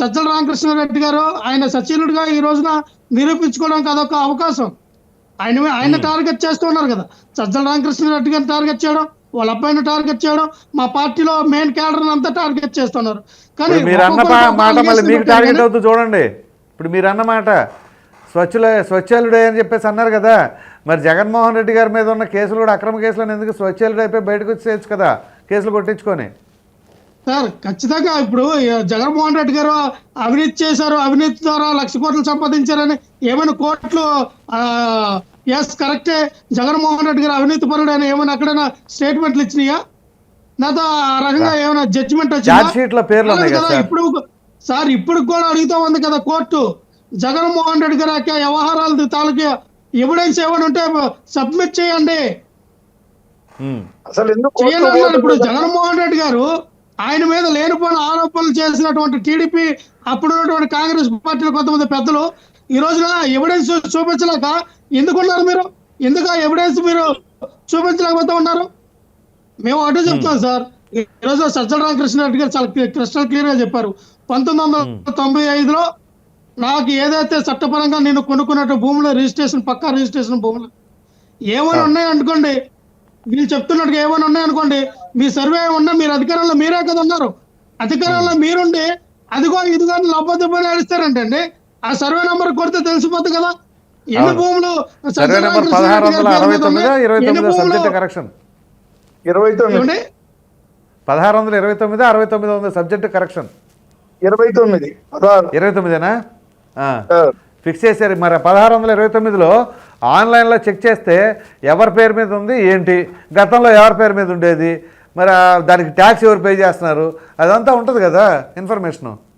సజ్జల రామకృష్ణారెడ్డి గారు ఆయన సచివుడిగా ఈ రోజున నిరూపించుకోవడానికి అదొక అవకాశం. ఆయన ఆయన టార్గెట్ చేస్తూ ఉన్నారు కదా. సజ్జల రామకృష్ణారెడ్డి గారిని టార్గెట్ చేయడం వాళ్ళ అబ్బాయిని టార్గెట్ చేయడం మా పార్టీలో మెయిన్ క్యాడర్ అంతా టార్గెట్ చేస్తున్నారు. కానీ మీరు అన్న మాట మళ్ళీ మీకు టార్గెట్ అవుతుంది చూడండి. ఇప్పుడు మీరు అన్న మాట స్వచ్ఛల స్వచ్ఛలుడే అని చెప్పేసి అన్నారు కదా. మరి జగన్మోహన్ రెడ్డి గారి మీద ఉన్న కేసులు కూడా అక్రమ కేసులు ఎందుకు స్వచ్ఛలుడు అయిపోయి బయటకు వచ్చేయచ్చు కదా కేసులు కొట్టించుకొని. సార్ ఖచ్చితంగా ఇప్పుడు జగన్మోహన్ రెడ్డి గారు అవినీతి చేశారు అవినీతి ద్వారా లక్ష కోట్లు సంపాదించారని ఏమైనా కోర్టులు ఎస్ కరెక్టే జగన్మోహన్ రెడ్డి గారు అవినీతి పరుడు అని ఏమైనా అక్కడైనా స్టేట్మెంట్లు ఇచ్చినాయా? నాతో ఆ రకంగా ఏమైనా జడ్జిమెంట్ సార్. ఇప్పుడు సార్ ఇప్పుడు కూడా అడుగుతా ఉంది కదా కోర్టు. జగన్మోహన్ రెడ్డి గారి యొక్క వ్యవహారాలు తాలూకు ఎవిడెన్స్ ఏమైనా ఉంటే సబ్మిట్ చేయండి. అసలు ఇప్పుడు? జగన్మోహన్ రెడ్డి గారు ఆయన మీద లేనిపోయిన ఆరోపణలు చేసినటువంటి టీడీపీ అప్పుడు ఉన్నటువంటి కాంగ్రెస్ పార్టీలో కొంతమంది పెద్దలు ఈ రోజున ఎవిడెన్స్ చూపించలేక ఎందుకున్నారు మీరు? ఎందుకు ఆ ఎవిడెన్స్ మీరు చూపించలేకపోతే ఉన్నారు? మేము అటు చెప్తాం సార్. ఈ రోజు సజ్జల రామకృష్ణారెడ్డి గారు చాలా క్రిస్టల్ క్లియర్గా చెప్పారు. పంతొమ్మిది వందల తొంభై ఐదులో నాకు ఏదైతే చట్టపరంగా నేను కొనుక్కున్నట్టు భూముల రిజిస్ట్రేషన్ పక్కా రిజిస్ట్రేషన్ భూములు ఏమైనా ఉన్నాయి అనుకోండి వీళ్ళు చెప్తున్నట్టుగా ఏమైనా ఉన్నాయి అనుకోండి మీ సర్వే ఉన్నా మీరు అధికారంలో మీరే కదా ఉన్నారు. అధికారంలో మీరుండి అదిగో ఇదిగో అని లబ్బదబ్బని అడిస్తారంటండి ఆ సర్వే నంబర్ కొడితే తెలిసిపోతుంది కదా. ఎన్ని. భూములు సర్వే నెంబర్ పదహారు వందల అరవై మీద తొమ్మిది? ఇరవై తొమ్మిది సబ్జెక్ట్ కరెక్షన్ ఇరవై తొమ్మిది? పదహారు వందల ఇరవై తొమ్మిది అరవై తొమ్మిది ఉంది సబ్జెక్ట్ కరెక్షన్ ఇరవై తొమ్మిది. ఇరవై తొమ్మిదేనా? ఫిక్స్ చేశారు. మరి పదహారు వందల ఇరవై తొమ్మిదిలో ఆన్లైన్లో చెక్ చేస్తే ఎవరి పేరు మీద ఉంది ఏంటి? గతంలో ఎవరి పేరు మీద ఉండేది? మరి దానికి ట్యాక్స్ ఎవరు పే చేస్తున్నారు? అదంతా ఉంటుంది కదా ఇన్ఫర్మేషను.